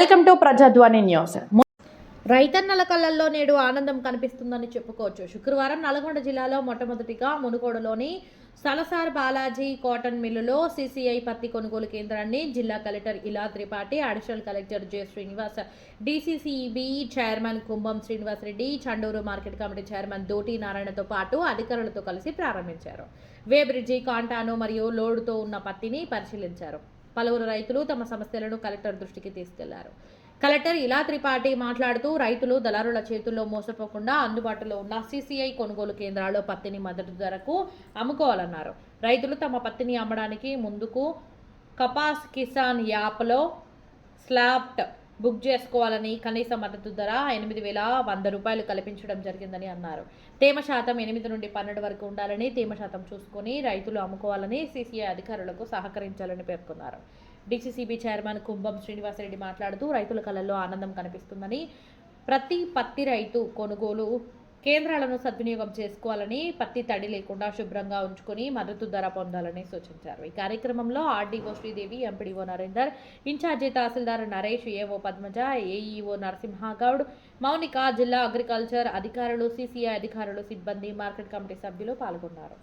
Welcome to ప్రజాధ్వని news. రైతన్నల కళ్ళల్లో నేడు ఆనందం కనిపిస్తుందని చెప్పుకోవచ్చు. శుక్రవారం నల్గొండ జిల్లాలో మొట్టమొదటిగా మునుగోడులోని సలసార్ బాలాజీ కాటన్ మిల్లులో సిసిఐ పత్తి కొనుగోలు కేంద్రాన్ని జిల్లా collector Ila Tripathi additional collector J Srinivas DCCB chairman Kumbham Srinivas Reddy Chandur market committee chairman Doti నారాయణతో పాటు అధికారులతో కలిసి ప్రారంభించారు. వేబ్రిడ్జి కాంటాను మరియు లోడుతో ఉన్న పత్తిని పరిశీలించారు. పలువురు రైతులు తమ సమస్యలను కలెక్టర్ దృష్టికి తీసుకెళ్ళారు. కలెక్టర్ ఇలా త్రిపాఠి మాట్లాడుతూ రైతులు దళారుల చేతుల్లో మోసపోకుండా అందుబాటులో ఉన్న సీసీఐ కొనుగోలు కేంద్రాల్లో పత్తిని మద్దతు ధరకు అమ్ముకోవాలన్నారు. రైతులు తమ పత్తిని అమ్మడానికి ముందుకు కపాస్ కిసాన్ యాప్లో స్లాబ్ట్ బుక్ చేసుకోవాలని కనీస మద్దతు ధర ఎనిమిది వేల వంద రూపాయలు కల్పించడం జరిగిందని అన్నారు. తేమ శాతం ఎనిమిది నుండి పన్నెండు వరకు ఉండాలని తేమ శాతం చూసుకొని రైతులు అమ్ముకోవాలని సీసీఐ అధికారులకు సహకరించాలని పేర్కొన్నారు. డీసీసీబీ చైర్మన్ కుంభం శ్రీనివాసరెడ్డి మాట్లాడుతూ రైతుల కళల్లో ఆనందం కనిపిస్తుందని ప్రతి పత్తి రైతు కొనుగోలు కేంద్రాలను సద్వినియోగం చేసుకోవాలని పత్తి తడి లేకుండా శుభ్రంగా ఉంచుకొని మద్దతు ధర పొందాలని సూచించారు. ఈ కార్యక్రమంలో RDO Sridevi MPDO Narender incharge tahsildar Naresh AO Padmaja AEO Narasimha Goud Mounika జిల్లా అగ్రికల్చర్ అధికారులు సిసిఐ అధికారులు సిబ్బంది మార్కెట్ కమిటీ సభ్యులు పాల్గొన్నారు.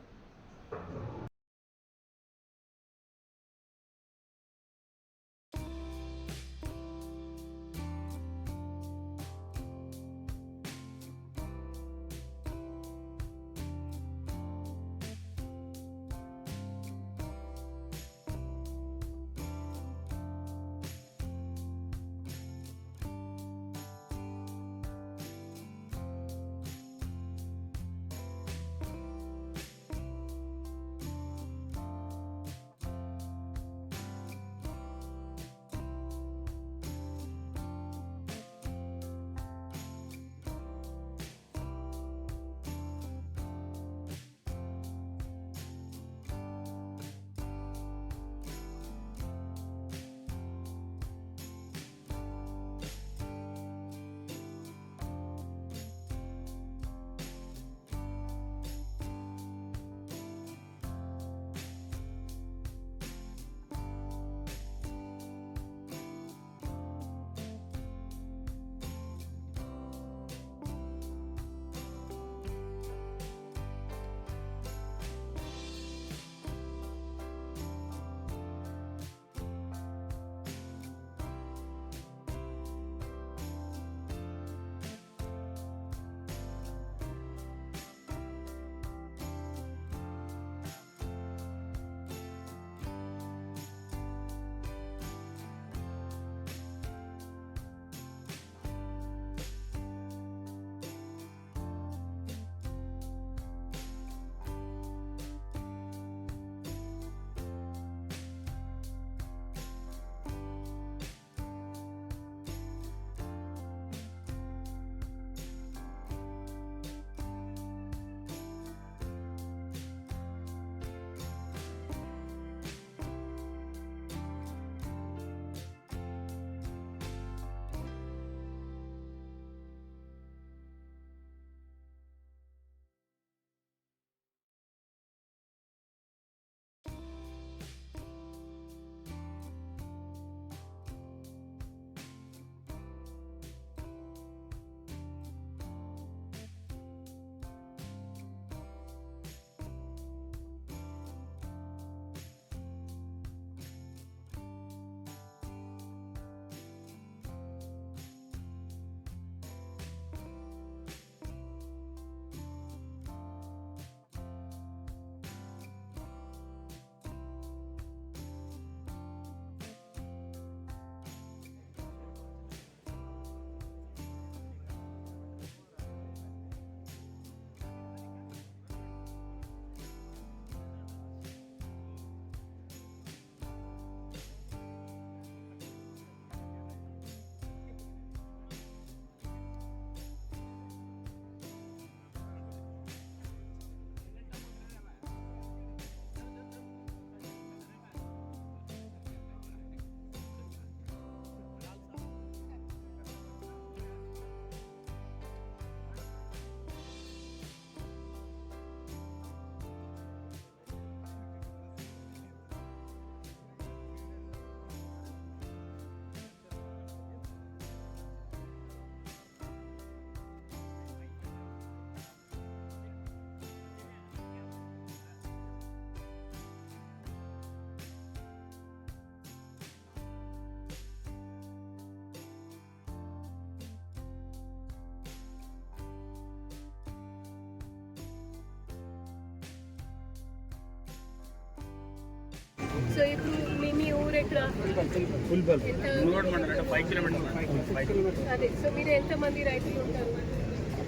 అదే. సో మీరు ఎంతమంది రైతులు ఉంటారు?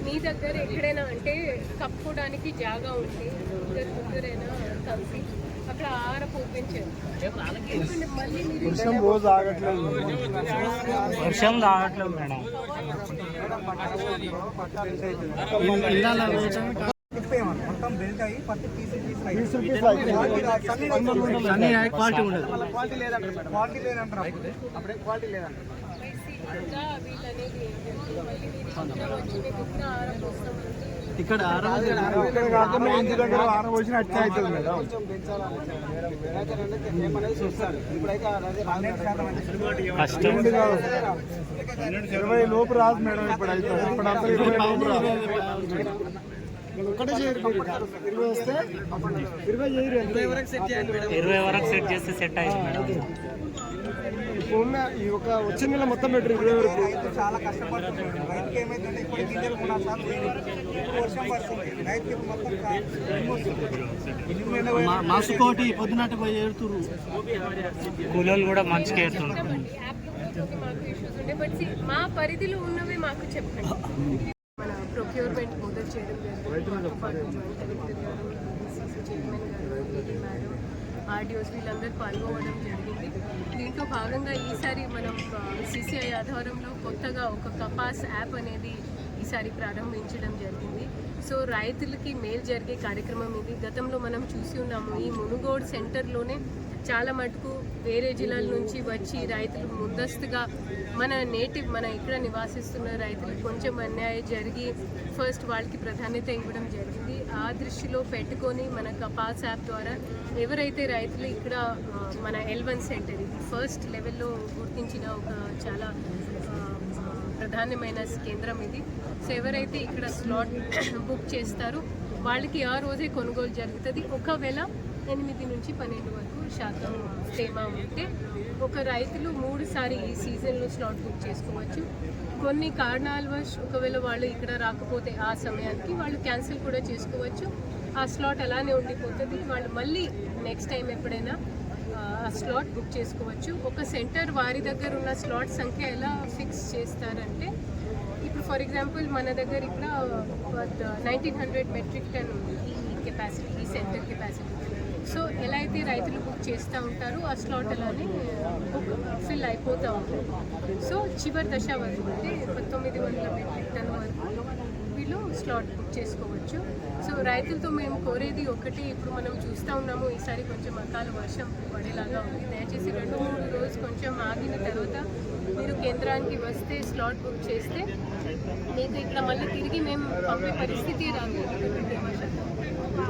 మీ దగ్గర ఎక్కడైనా అంటే కప్పుకోవడానికి జాగా ఉంటే ఇద్దరు ముగ్గురైనా కలిసి అక్కడ పోపించారు మళ్ళీ మీరు వర్షం రోజు ఆగట్లేదు వర్షం రావట్లేదు మేడం. అయ్యి పత్తి. పీసులు పీసులు అయిపోయింది. అన్ని క్వాలిటీ ఉండదు. క్వాలిటీ లేదంటారు మేడం. క్వాలిటీ లేదంటారు అప్పుడే. అప్పుడే క్వాలిటీ లేదంటారు. వైసీ ఇంకా వీళ్ళనేది ఏంటంటే మళ్ళీ మీరు ఇక్కడ. ఇరవై లోపు రాదు మేడం. ఇప్పుడు అయితే ఇప్పుడు అంతా ఇరవై లోపు రాదు. ఒకటే చేయరు మీరు. ఇరవై వస్తే ఇరవై చేయరు ఇరవై వరకు సెట్ చేయండి మేడం. ఇరవై వరకు సెట్ చేస్తే సెట్ అయింది మేడం. ఉన్న ఈ ఒక వచ్చిన నెల మొత్తం పెట్టరు ఇరవై వరకు. చాలా కష్టపడుతున్నాడు రైతుకి ఏమైందంటే ఇప్పుడు గింజలు కొన్నా సార్ ఇప్పుడు వర్షం పడుతుంది. రైతుకి ఇప్పుడు మొత్తం కా- మాసుకోటి పొద్దునట్టు పోయి ఏడుతురు కూలీలు కూడా మంచిగా ఏడుతున్నారు. మా పరిధిలో ఉన్నవి మాకు చెప్పండి. మన ప్రొక్యూర్మెంట్ మొదలు చేయడం జరిగింది మాతో పాటు జాయింట్ కలెక్టర్ గారు చైర్మన్ గారు ఏడీ మేడం ఆర్డిఓస్ వీళ్ళందరూ పాల్గొనడం జరిగింది దీంట్లో భాగంగా ఈసారి మనం సిసిఐ ఆధ్వర్యంలో కొత్తగా ఒక కపాస్ యాప్ అనేది ఈసారి ప్రారంభించడం జరిగింది సో రైతులకి మేలు జరిగే కార్యక్రమం ఇది గతంలో మనం చూసి ఉన్నాము ఈ మునుగోడు సెంటర్లోనే చాలా మటుకు వేరే జిల్లాల నుంచి వచ్చి రైతులు ముందస్తుగా మన నేటివ్ మన ఇక్కడ నివాసిస్తున్న రైతులు కొంచెం అన్యాయం జరిగి ఫస్ట్ వాళ్ళకి ప్రాధాన్యత ఇవ్వడం జరిగింది. ఆ దృష్టిలో పెట్టుకొని మన కపాస్ యాప్ ద్వారా ఎవరైతే రైతులు ఇక్కడ మన ఎల్వన్ సెంటర్ ఇది ఫస్ట్ లెవెల్లో గుర్తించిన ఒక చాలా ప్రధానమైన కేంద్రం ఇది. సో ఎవరైతే ఇక్కడ స్లాట్ బుక్ చేస్తారో వాళ్ళకి ఆ రోజే కొనుగోలు జరుగుతుంది. ఒకవేళ ఎనిమిది నుంచి పన్నెండు వరకు శాతం తేమ ఉంటే ఒక రైతులు మూడుసారి ఈ సీజన్లో స్లాట్ బుక్ చేసుకోవచ్చు. కొన్ని కారణాల వశ ఒకవేళ వాళ్ళు ఇక్కడ రాకపోతే ఆ సమయానికి వాళ్ళు క్యాన్సిల్ కూడా చేసుకోవచ్చు. ఆ స్లాట్ అలానే ఉండిపోతుంది. వాళ్ళు మళ్ళీ నెక్స్ట్ టైం ఎప్పుడైనా ఆ స్లాట్ బుక్ చేసుకోవచ్చు. ఒక సెంటర్ వారి దగ్గర ఉన్న స్లాట్ సంఖ్య ఎలా ఫిక్స్ చేస్తారంటే ఇప్పుడు ఫర్ ఎగ్జాంపుల్ మన దగ్గర ఇక్కడ నైన్టీన్ హండ్రెడ్ మెట్రిక్ టన్ ఉంది ఈ కెపాసిటీ ఈ సెంటర్ కెపాసిటీ. సో ఎలా అయితే రైతులు బుక్ చేస్తూ ఉంటారో ఆ స్లాట్ అలానే బుక్ ఫిల్ అయిపోతూ ఉంటుంది సో చివరి దశ వరకు అంటే పంతొమ్మిది వందల మెట్రిక్ టన్ వరకు వీళ్ళు స్లాట్ బుక్ చేసుకోవచ్చు. సో రైతులతో మేము కోరేది ఒకటి ఇప్పుడు మనం చూస్తూ ఉన్నాము ఈసారి కొంచెం అకాల వర్షం పడేలాగా ఉంది. దయచేసి రెండు మూడు రోజు కొంచెం ఆగిన తర్వాత మీరు కేంద్రానికి వస్తే స్లాట్ బుక్ చేస్తే మీకు ఇక్కడ మళ్ళీ తిరిగి మేము పంపే పరిస్థితి రాదు. ఎందుకంటే వర్షం